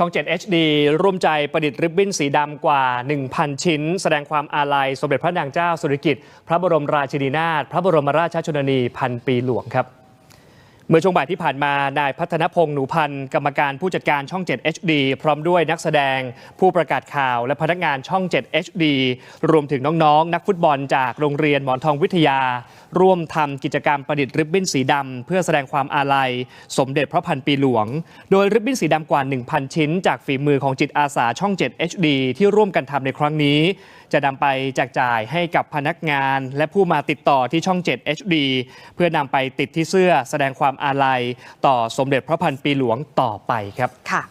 ช่อง 7 HD ร่วมใจประดิษฐ์ริบบิ้นสีดำกว่า 1,000 ชิ้น แสดงความอาลัย สมเด็จพระนางเจ้าสุริกิติ์พระบรมราชินีนาถพระบรมราชชนนีพันปีหลวงครับ เมื่อช่วงบ่ายที่ผ่านมา นายพัฒนพงษ์หนูพันธ์กรรมการผู้จัดการช่อง 7 HD พร้อมด้วยนักแสดง ผู้ประกาศข่าวและพนักงานช่อง 7 HD รวมถึงน้องๆ นักฟุตบอลจากโรงเรียนหมอนทองวิทยา ร่วมทำกิจกรรมประดิษฐ์ริบบิ้นสีดำเพื่อแสดงความอาลัย สมเด็จพระพันปีหลวง โดยริบบิ้นสีดำกว่า 1,000 ชิ้น จากฝีมือของจิตอาสาช่อง 7 HD ที่ร่วมกันทำในครั้งนี้ จะนำไปแจกจ่ายให้กับพนักงาน และผู้มาติดต่อที่ช่อง 7 HD เพื่อนำไปติดที่เสื้อแสดงความอาลัย ต่อสมเด็จพระพันปีหลวงต่อไปครับค่ะ